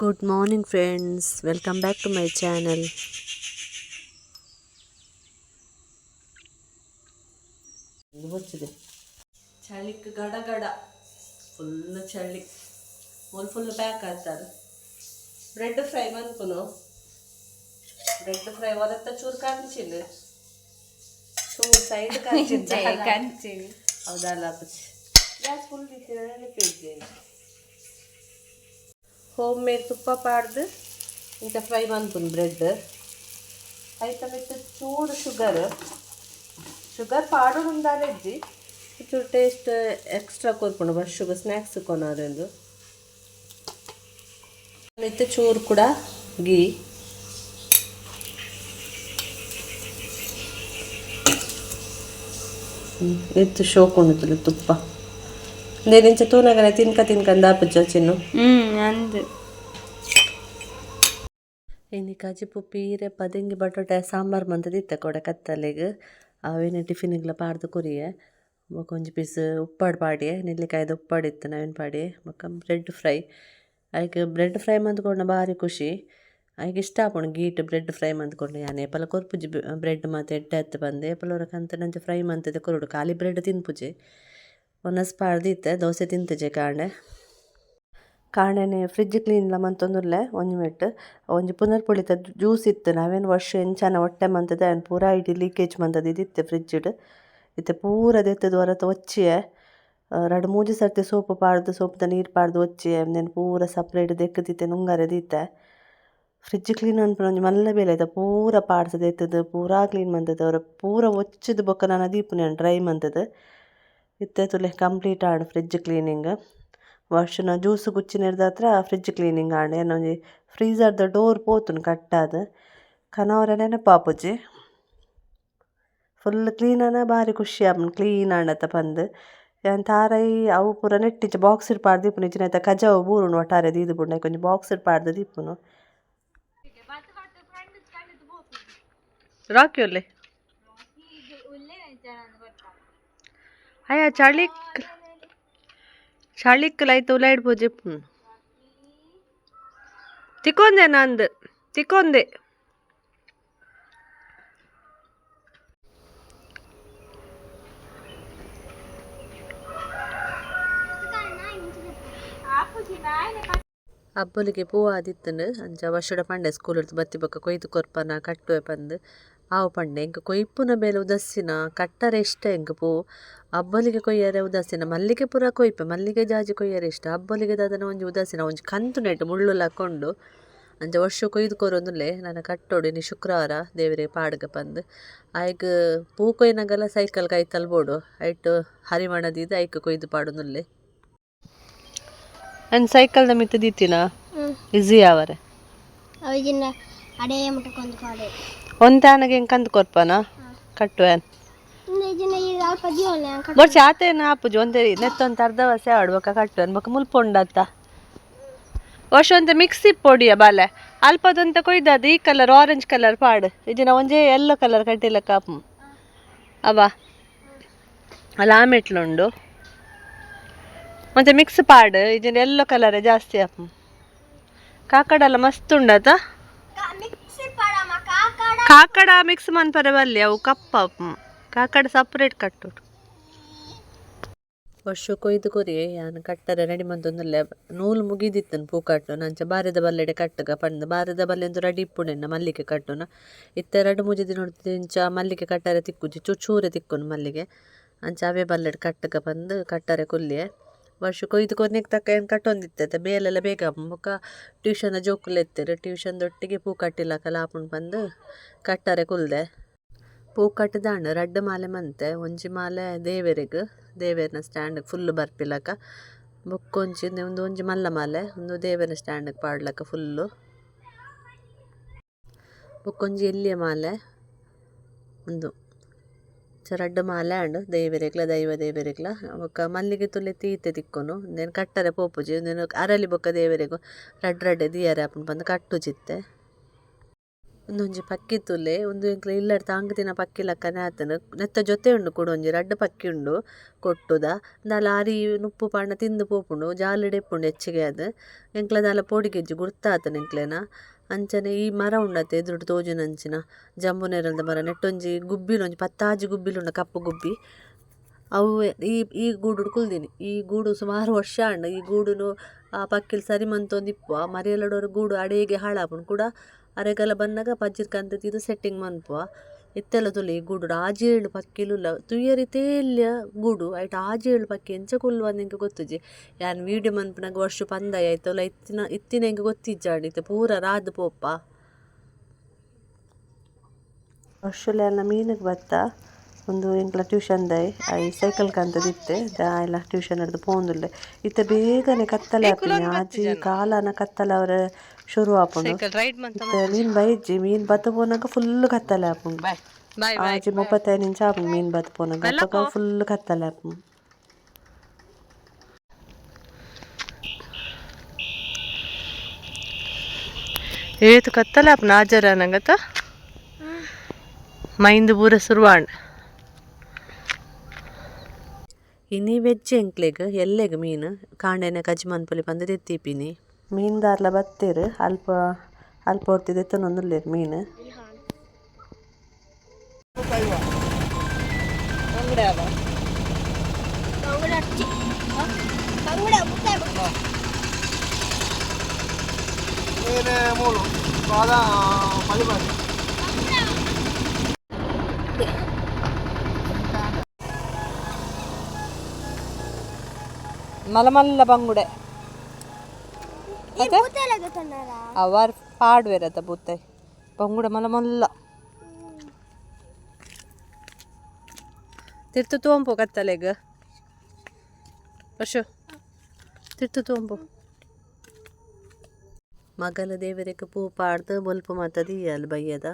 Good morning friends welcome back to my channel ಗೊತ್ತಿದೆ ಚಳಿക്ക് ಗಡ ಗಡ ಫುಲ್ ಚಳಿ ಫುಲ್ ಫುಲ್ ಪ್ಯಾಕ್ ಆಗ್ತಾರೆ ಬ್ರೆಡ್ ಫ್ರೈ ಮನ್ಪುನು ಬ್ರೆಡ್ ಫ್ರೈ ಒರತ್ತ ಚೂರು ಕಾಂಚಿಲ್ಲ ಚೂರು ಸೈಡ್ ಕಾಂಚಿದ್ದ ಕಂಚಿನಿ ಹೌದಲ್ಲ ಅಪ್ಪಚ್ಚಿ ಗ್ಯಾಸ್ ಫುಲ್ ಇದ್ದೇನೆ ಹೋಮ್ ಮೇಡ್ ತುಪ್ಪ ಪಾಡ್ದು ಇಂಥ ಫ್ರೈ ಮನ್ಪುನ್ ಬ್ರೆಡ್ ಐತ ಮಿತ್ತ ಚೂಡು ಶುಗರ್ ಶುಗರ್ ಪಾಡೋದು ಇಜ್ಜಿ ಚೂರು ಟೇಸ್ಟ್ ಎಕ್ಸ್ಟ್ರಾ ಕೋರ್ಪುಂಡು ಬಸ್ ಶುಗರ್ ಸ್ನ್ಯಾಕ್ಸ್ ಕೊನಾರೆಂದು ಮಿತ್ತ ಚೂರು ಕೂಡ ಗೀ ಎತ್ತು ಶೋಕೊಂಡು ತುಪ್ಪ. ಇಂದೇನಿಂಚ ತೂನಗನೆ ತಿನ್ಕ ತಿನ್ಕಂದು ಆಪಜ್ಜ ಚಿನ್ನು. ಹ್ಞೂ ಅಂದು ಇನ್ನು ಕಜಿಪು ಪೀರೆ ಪದಂಗಿ ಬಟಾಟೆ ಸಾಂಬಾರು ಮಂತದಿತ್ತೆ ಕೊಡ ಕತ್ತಲೆಗ್ ಅವೇನು ಟಿಫಿನಿಗ್ಲ ಪಾಡ್ದು ಕೊರಿಯೆ ಬೊಕ ಪೀಸ್ ಉಪ್ಪಾಡು ಪಾಡಿಯೆ ನೆಲ್ಲಿಕಾಯ್ದು ಉಪ್ಪಾಡಿತ್ತು ನಾವೇನು ಪಾಡಿ ಬೊಕ ಬ್ರೆಡ್ ಫ್ರೈ ಆಯ್ಕೆ ಬ್ರೆಡ್ ಫ್ರೈ ಮಂದ್ಕೊಂಡು ಭಾರಿ ಖುಷಿ ಆಯ್ಕೆ ಇಷ್ಟ ಆಪುಂಡು ಗೀಟ್ ಬ್ರೆಡ್ ಫ್ರೈ ಮಂದ್ಕೊಂಡು ಯಾನೆ ಏಪಲ ಕೊರ್ಪುಜಿ ಬ್ರೆಡ್ ಮಾತ ಎಡ್ಡೆ ಅತ್ತ ಬಂದೆ ಅವ್ರ ಕಂತ ಫ್ರೈ ಮಂತದೆ ಕೊರಡು ಖಾಲಿ ಬ್ರೆಡ್ ತಿನ್ಪುಜೆ ಒನಸ್ ಪಾಡ್ದಿತ್ತೆ ದೋಸೆ ತಿಂತಜೆ ಕಾಂಡೆ ಕಾಂಡೆನೆ ಫ್ರಿಡ್ಜ್ ಕ್ಲೀನ್ಲ ಮಂತೊಂದುಲ್ಲೆ ಒಂಜಿ ಮಿನಿಟ್ ಒಂಜಿ ಪುನರ್ ಪುಳಿತ ಜ್ಯೂಸ್ ಇತ್ತು, ನಾವೇನು ವರ್ಷ ಎಂಚಾನ ಒಟ್ಟೆ ಮಂತದೆ ಅವ್ನು ಪೂರ ಇಡೀ ಲೀಕೇಜ್ ಮಂತದ ಇದಿತ್ತೆ ಫ್ರಿಡ್ಜ್ಡ್ ಇತ್ತೆ ಪೂರ ದೆತ್ತದ ಹೊರತ ಒಚ್ಚಿಯೆ. ರಡ್ ಮೂಜಿ ಸರ್ತಿ ಸೋಪು ಪಾಡ್ದು, ಸೋಪುದ ನೀರು ಪಾಡ್ದು ಒಚ್ಚಿಯೆ. ನೆನ್ ಪೂರ ಸಪ್ರೇಟ್ ದೆಕ್ಕದಿತ್ತೆ ನುಂಗಾರೆ ದೀತೆ ಫ್ರಿಡ್ಜ್ ಕ್ಲೀನ್ ಅನ್ಪುನ ಒಂಜಿ ಮಲ್ಲ ಬೇಲೆ ಐತ ಪೂರ ಪಾಡ್ಸದ ಎತ್ತದ ಪೂರ ಕ್ಲೀನ್ ಮಂತದ ಅವ್ರ ಪೂರ ಒಚ್ಚಿದ ಬೊಕ ನಾನು ದೀಪುನೆ ಡ್ರೈ ಮಂತದ ಇತ್ತೆ ತುಲೆ ಕಂಪ್ಲೀಟ್ ಆಂಡ್ ಫ್ರಿಡ್ಜ್ ಕ್ಲೀನಿಂಗ್ ವರ್ಷನ ಜ್ಯೂಸ್ ಕುಚ್ಚಿನೆರ್ದ ಹತ್ರ ಫ್ರಿಡ್ಜ್ ಕ್ಲೀನಿಂಗ್ ಆಂಡೆ ಫ್ರೀಜರ್ ದ ಡೋರ್ ಪೋತುಂಡು ಕಟ್ಟಾದ್. ಕನವರ ನೆನಪಾಪುಜಿ. ಫುಲ್ ಕ್ಲೀನನ ಬಾರಿ ಖುಷಿ ಆಪುಂಡು ಕ್ಲೀನ್ ಆಂಡತ್ತ ಪಂದ್. ಯಾನ್ ತಾರೈ ಅವು ಪೂರ ನೆಟ್ಟಿಜ ಬಾಕ್ಸ್ ಇಡ್ ಪಾಡ್ದು ದೀಪುನು ಇಜ್ಜಿನ ಐತ ಕಜಾವು ಬೂರುಂಡು ಒಟ್ಟಾರೆ ದೀದು ಬುಂಡು ಕೊಂಚ ಒಂಜಿ ಬಾಕ್ಸ್ ಇಡ್ ಪಾಡ್ದು ದೀಪುನು. ರಾಕಿ ಒಲ್ಲೆ? ಅಯ್ಯ ಚಳಿಕ್ ಲೈತ್ ಉಲೈಡ್ ಪೂಜೆ ಪುನ್ ತಿಕ್ಕೊಂದೆ ನಂದು. ತಿಕ್ಕೊಂದೆ. ಅಬ್ಬಲಿಗೆ ಪೂ ಆದಿತ್ತಂಡು ಅಂಚ ವರ್ಷಡ ಪಂಡೆ ಸ್ಕೂಲ್ ಬತ್ತಿ ಬೊಕ್ಕ ಕೊಯ್ದು ಕೊರ್ಪನ ಕಟ್ಟುವೆ ಪಂದ್. ಆವು ಪಂಡೆ ಎಂಕ್ ಕೊಯ್ಪುನ ಬೇಲೆ ಉದಸ್ಸಿನ ಕಟ್ಟರೆ ಇಷ್ಟ ಎಂಕ್ ಪೂ? ಅಬ್ಬಲಿಗೆ ಕೊಯ್ಯರೆ ಉದಾಸೀನ ಮಲ್ಲಿಗೆ ಪುರ ಕೊಯ್ಪೆ ಮಲ್ಲಿಗೆ ಜಾಜಿ ಕೊಯ್ಯರೆ ಇಷ್ಟ ಅಬ್ಬಲಿಗೆ ದಾದನ ಒಂಜಿ ಉದಾಸೀನ ಒಂಜಿ ಕಂತು ನೆಟ್ಟು ಮುಳ್ಳು ಹಾಕೊಂಡು ಅಂಜ ವರ್ಷ ಕೊಯ್ದು ಕೊರೋದುಲ್ಲೆ ನನ್ನ ಕಟ್ಟೋಡಿನಿ ಶುಕ್ರವಾರ ದೇವರೇ ಪಾಡ್ಗ ಪಂದ್. ಆಯ್ಗ ಪೂ ಕೊಯ್ನಗಲ ಸೈಕಲ್ ಕೈ ತಲ್ಬೋಡು ಐಟ್ ಹರಿಮಣದಿದ್ದು ಐಕ್ ಕೊಯ್ದು ಪಾಡೊಂದುಲ್ಲೆ ನನ್ನ ಸೈಕಲ್ ಮಿತ್ತು ದೀತಿನ? ಈಸಿ ಯಾವರೆ? ಅಡೇ ಮುಟ್ಟಕೊಂದು ಕಾಡೆ ಒಂದ್ ತಾನಗೆ ಹೆಂಗ್ ಕಂದು ಕೊರ್ಪನ ಕಟ್ಟುವೆನ್ ಬರ್ಚ ಆತೇನ ಆಪುಜಿ ಒಂದೇ ನೆತ್ತೊಂದು ಅರ್ಧ ವಸೆ ಆಡ್ಬೇಕ ಕಟ್ಟುವೆನ್ ಬೊಕ ಮುಲ್ಪೊಂಡತ್ತ ವರ್ಷ ಒಂದು ಮಿಕ್ಸಿ ಪೊಡಿಯ ಬಾಲೆ ಅಲ್ಪದಂತ ಕೊಯ್ದದ ಈ ಕಲರ್ ಆರೆಂಜ್ ಕಲರ್ ಪಾಡು. ಇದನ್ನ ಒಂಜೇ ಎಲ್ಲೋ ಕಲರ್ ಕಟ್ಟಿಲ್ಲ ಕಾಪು ಅವ. ಅಲ್ಲ ಆಮೆಟ್ಲುಂಡು ಮತ್ತೆ ಮಿಕ್ಸ್ ಪಾಡ್ ಇದನ್ನ ಎಲ್ಲೋ ಕಲರ್ ಜಾಸ್ತಿ ಆಪು ಕಾಕಡೆಲ್ಲ ಮಸ್ತ್ ಉಂಡತ? ಕಾಕಡ ಮಿಕ್ಸ್ ಮನ್ಪರೆ ಬಲ್ಲಿ ಅವು ಕಪ್ಪ ಕಾಕಡ ಸಪ್ರೇಟ್ ಕಟ್ಟು ವರ್ಷ ಕೊಯ್ದು ಕೊರಿ, ಯಾನ್ ಕಟ್ಟರೆ ರೆಡಿ ಮಂತೊಂದುಲ್ಲೆ ನೂಲು ಮುಗಿದಿತ್ತನ್ ಪೂ ಕಟ್ಟು ನಂಚ ಬಾರದ ಬಲ್ಲೆಡೆ ಕಟ್ಟಗ ಪಂದ್ ಬಾರದ ಬಲ್ಲೆ ಒಂದು ರೆಡಿ ಇಪ್ಪುಂಡೆನ ಮಲ್ಲಿಗೆ ಕಟ್ಟುನ. ಇತ್ತ ಎರಡು ಮುಜಿದಿ ದಿನ ಇಂಚ ಮಲ್ಲಿಗೆ ಕಟ್ಟರೆ ತಿಕ್ಕುಜಿ ಚೂರೆ ತಿಕ್ಕುನು ಮಲ್ಲಿಗೆ. ಅಂಚ ಅವೇ ಬಲ್ಲೆಡೆ ಕಟ್ಟಗ ಬಂದು ಕಟ್ಟರೆ ಕೊಲ್ಲಿಯೆ. ವರ್ಷ ಕೊಯ್ದು ಕೊನೆಗೆ ತಕ್ಕ ಏನು ಕಟ್ಟೊಂದಿತ್ತೆ ಬೇಲೆಲ್ಲ ಬೇಗ ಮುಖ ಟ್ಯೂಷನ್ ಟ್ಯೂಷನ್ ದೊಟ್ಟಿಗೆ ಪೂ ಕಟ್ಟಿಲ್ಲಕಲ್ಲ ಆಪುಂಡು ಬಂದು ಕಟ್ಟರೆ ಕುಲ್ದೆ. ಪೂ ಕಟ್ಟದಾಂಡು ರಡ್ಡ್ ಮಾಲೆ ಮಂತೆ. ಒಂಜಿ ಮಾಲೆ ದೇವೇರಿಗೆ. ದೇವೇರಿನ ಸ್ಟ್ಯಾಂಡ್ ಫುಲ್ ಬರ್ಪಿಲಕ. ಬೊಕ್ಕೊಂಜಿ ಒಂದು ಒಂಜಿ ಮಲ್ಲ ಮಾಲೆ. ಒಂದು ದೇವೆರ್ನ ಸ್ಟ್ಯಾಂಡ್ ಪಾಡ್ಲಕ ಫುಲ್ಲು ಬೊಕ್ಕೊಂಜಿ ಎಲ್ಲಿಯ ಮಾಲೆ? ಒಂದು ಆಂಡ್ ದೇವೆರೆಗ್ಲ ದೈವ ದೇವೆರೆಗ್ಲ ಬೊಕ್ಕ ಮಲ್ಲಿಗೆ ತುಲೆ ತೀತೆ ತಿಕ್ಕೊನು ನೆನ್ ಕಟ್ಟರೆ ಪೋಪುಜಿ ಉಂದೆನ್ ಅರಲಿ ಬೊಕ ದೇವೆರೆಗು ರಡ್ಡ್ ರಡ್ಡೆ ದಿಯರೆ ಆಪುಂಡು ಚಿತ್ತೆ ಕಟ್ಟುಜಿತ್ತೆ ಒಂದೊಂಜಿ ಪಕ್ಕಿ ತುಲೆ ಒಂದು ಎಂಕ್ಲೆ ಇಲ್ಲಡ್ ತಾಂಗ್ದಿನ ಪಕ್ಕಿ ಲಕ್ಕನೆ ಆತನ ನೆತ್ತ ಜೊತೆ ಉಂಡು ಕೊಡು ಒಂಜಿ ರಡ್ಡ ಪಕ್ಕಿ ಉಂಡು ಕೊಟ್ಟುದ ದಾಲ ಆರಿ ನುಪ್ಪು ಪಾಂಡ ತಿಂದು ಪೋಪುಂಡು ಜಾಲಿಡ್ ಎಪ್ಪುಂಡು ಹೆಚ್ಚಿಗೆ ಅದು ಎಂಕ್ಲೆ ದಾಲ ಪೋಡಿಗೆಜ್ಜಿ ಗುರ್ತಾತನ ಎಂಕ್ಲೆನ ಅಂಚನೆ ಈ ಮರ ಉಂಡತೆ ಎದುರುಡು ತೋಜುನಂಚಿನ ಜಂಬು ನೇರಲ್ದ ಮರ, ನೆಟ್ಟೊಂಜಿ ಗುಬ್ಬಿಲು, ಒಂಜಿ ಪತ್ತಾಜಿ ಗುಬ್ಬಿಲುಂಡ ಕಪ್ಪು ಗುಬ್ಬಿ. ಅವು ಈ ಈ ಗೂಡು ಕುಲ್ದಿನಿ. ಈ ಗೂಡು ಸುಮಾರು ವರ್ಷ ಅಂಡ ಈ ಗೂಡುನು ಆ ಪಕ್ಕಿಲ್ ಸರಿ ಮಂತೊಂದಿಪ್ಪು ಆ ಮರಿಯಲಡೋರು ಗೂಡು ಅಡೆಗೆ ಹಾಳಾಪುಂಡು. ಕೂಡ ಅರೆಗಲ ಬಂದಾಗ ಪಜ್ಜಿರ್ ಕಂತ ಇದು ಸೆಟ್ಟಿಂಗ್ ಮನ್ಪುವ. ಇತ್ತೆಲ್ಲ ತುಲೆ ಈ ಗೂಡು ಆಜೇಳು ಪಕ್ಕಿಲುಲ್ಲ ತುಯ್ಯರಿತೇಲ್ಯ ಗುಡು ಐಟ್ ಆಜೇಳು ಪಕ್ಕಿ ಎಂಚ ಕೊಲ್ಲುವ ನಿಂಗೆ ಗೊತ್ತಿಜೆ ಯಾನ್ ವೀಡಿಯೋ ಮನ್ಪುನಾಗ ವರ್ಷ ಪಂದಾಯ ಆಯ್ತಲ್ಲ ಇತ್ತಿನ ಇತ್ತಿನ ಹೆಂಗೆ ಗೊತ್ತಿಜ್ಜಾಡಿತ್ತೆ ಪೂರ ರಾದ್ ಪೋಪ ವರ್ಷಲೆಲ್ಲ ಮೀನಿಗೆ ಬತ್ತ? ಒಂದು ಎಂಕ್ಲ ಟ್ಯೂಷನ್ ದೈ ಐ ಸೈಕಲ್ ಕಂತದಿತ್ತೆ ಎಲ್ಲ ಟ್ಯೂಷನ್ ಹಿಡ್ದು ಪೋಂದುಲ್ಲೆ ಇತ್ತೆ ಬೇಗನೆ ಕತ್ತಲೆ ಆಪಿನಿ ಆಜಿ ಕಾಲನ ಕತ್ತಲೆ ಅವರ ಶುರು ಆಪುಂಡು ಇತ್ತೆ ಮೀನ್ ಬೈಜ್ಜಿ ಮೀನ್ ಬತ್ತ ಪೋನಾಗ ಫುಲ್ ಕತ್ತಲೆ ಆಪುಂಡು ಆಜಿ ಮುಪ್ಪತ್ತೈದು ನಿಮಿಷ ಆಪುಂಡು ಮೀನ್ ಬತ್ತ ಪೋನಾಗ ಅಪ್ಪಗ ಫುಲ್ ಕತ್ತಲೆ ಆಪುಂಡು ಏತು ಕತ್ತಲ ಆಜರ ನಂಗತ ಮೈಂದು ಪೂರ ಸುರುವಾಂಡ್ ಇನಿ ವೆಜ್ ಎಂಕ್ಲೆಗ್ ಎಲ್ಲೆಗ್ ಮೀನು ಕಾಂಡೆನೆ ಕಜ್ಜಿ ಮನ್ಪುಲಿ ಪಂದ್ ತೆತ್ತಿಪಿನಿ ಮೀನ್ ದಾರ್ಲ ಬತ್ತೇರು ಅಲ್ಪ ಅಲ್ಪ ಹೊರ್ತಿದ್ ದೆತ್ತನೊಂದುಲ್ಲೆರ್ ಮೀನು ಮೂರು ಅಚ್ಚಿ ಕಂಗುಡ ಮಲಮಲ್ಲ ಬಂಗುಡೆ. ಅವರ್ ಪಾಡ್ವೆರತ ಬುತ್ತೆ ಬಂಗುಡೆ ಮಲಮಲ್ಲ. ತಿರ್ತು ತೋಂಪು ಕತ್ತಲೆಗ್. ವರ್ಷು ತಿರ್ತು ತೋಂಪು. ಮಗಲ ದೇವರಿಗೆ ಪೂ ಪಾಡ್ದು ಬೊಲ್ಪ ಮಾತದಿ ಅಲ್ಲಿ ಬಯ್ಯದ